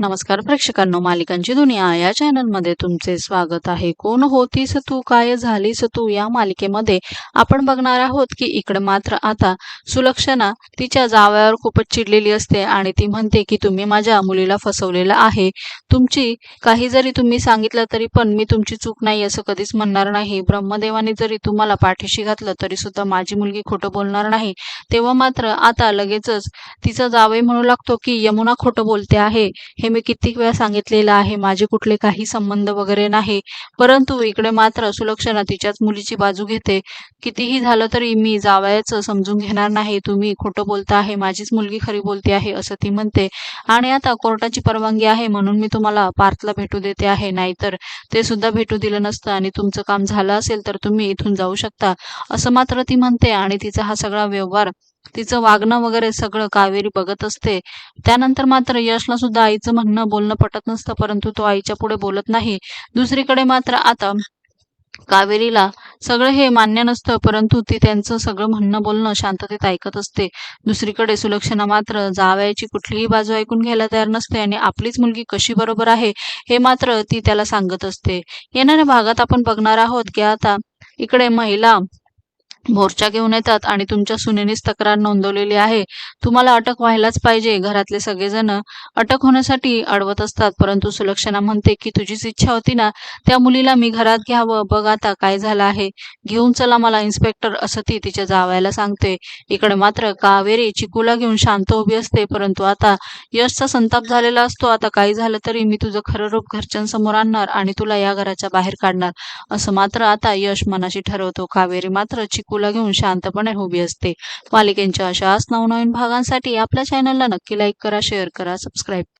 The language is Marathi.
नमस्कार प्रेक्षकांनो मालिकांची दुनिया या चॅनलमध्ये तुमचे स्वागत आहे. कोण होतीस तू? काय झालीस तू? या मालिकेमध्ये आपण बघणार आहोत की इकडे मात्र आता सुलक्षणा तिच्या जावयावर खूपच चिडलेली असते आणि ती म्हणते की तुम्ही माझ्या मुलीला फसवलेलं आहे. तुमची काही जरी तुम्ही सांगितलं तरी पण मी तुमची चूक नाही असं कधीच म्हणणार नाही. ब्रह्मदेवाने जरी तुम्हाला पाठीशी घातलं तरी सुद्धा माझी मुलगी खोटं बोलणार नाही. तेव्हा मात्र आता लगेचच तिचा जावई म्हणू लागतो की यमुना खोटं बोलते आहे. हे मी कित्येक वेळा सांगितलेलं आहे माझे कुठले काही संबंध वगैरे नाही. परंतु इकडे मात्र सुलक्षणा तिच्याच मुलीची बाजू घेते. कितीही झालं तरी मी जावयाचं समजून घेणार नाही. तुम्ही खोटं बोलता आहे माझीच मुलगी खरी बोलते आहे असं ती म्हणते. आणि आता कोर्टाची परवानगी आहे म्हणून मी तुम्हाला पार्थला भेटू देते आहे. नाहीतर ते सुद्धा भेटू दिलं नसतं आणि तुमचं काम झालं असेल तर तुम्ही इथून जाऊ शकता असं मात्र ती म्हणते. आणि तिचा हा सगळा व्यवहार तिचं वागणं वगैरे सगळं कावेरी बघत असते. त्यानंतर मात्र यशला सुद्धा आईचं म्हणणं बोलणं पटत नसतं परंतु तो आईच्या पुढे बोलत नाही. दुसरीकडे मात्र आता कावेरीला सगळं हे मान्य नसतं परंतु ती त्यांचं सगळं म्हणणं बोलणं शांततेत ऐकत असते. दुसरीकडे सुलक्षणा मात्र जावयाची कुठलीही बाजू ऐकून घ्यायला तयार नसते आणि आपलीच मुलगी कशी बरोबर आहे हे मात्र ती त्याला सांगत असते. येणाऱ्या भागात आपण बघणार आहोत की आता इकडे महिला मोर्चा घेऊन येतात आणि तुमच्या सुनेनीच तक्रार नोंदवलेली आहे. तुम्हाला अटक व्हायलाच पाहिजे. घरातले सगळेजण अटक होण्यासाठी अडवत असतात. परंतु सुलक्षणा म्हणते की तुझीच इच्छा होती ना? त्या मुलीला मी घरात घ्यावं. बघ आता काय झालं आहे. घेऊन चला मला इन्स्पेक्टर असं ती तिच्या जावायला सांगते. इकडे मात्र कावेरी चिकूला घेऊन शांत उभी असते. परंतु आता यशचा संताप झालेला असतो. आता काही झालं तरी मी तुझं खरं रूप घरच्यांसमोर आणणार आणि तुला या घराच्या बाहेर काढणार. असं मात्र आता यश मनाशी ठरवतो. कावेरी मात्र चिकू चिकूला घेऊन शांतपणे उभी असते. मालिकेंच्या अशाच नवनवीन भागांसाठी आपल्या चॅनलला नक्की लाईक करा शेअर करा सबस्क्राईब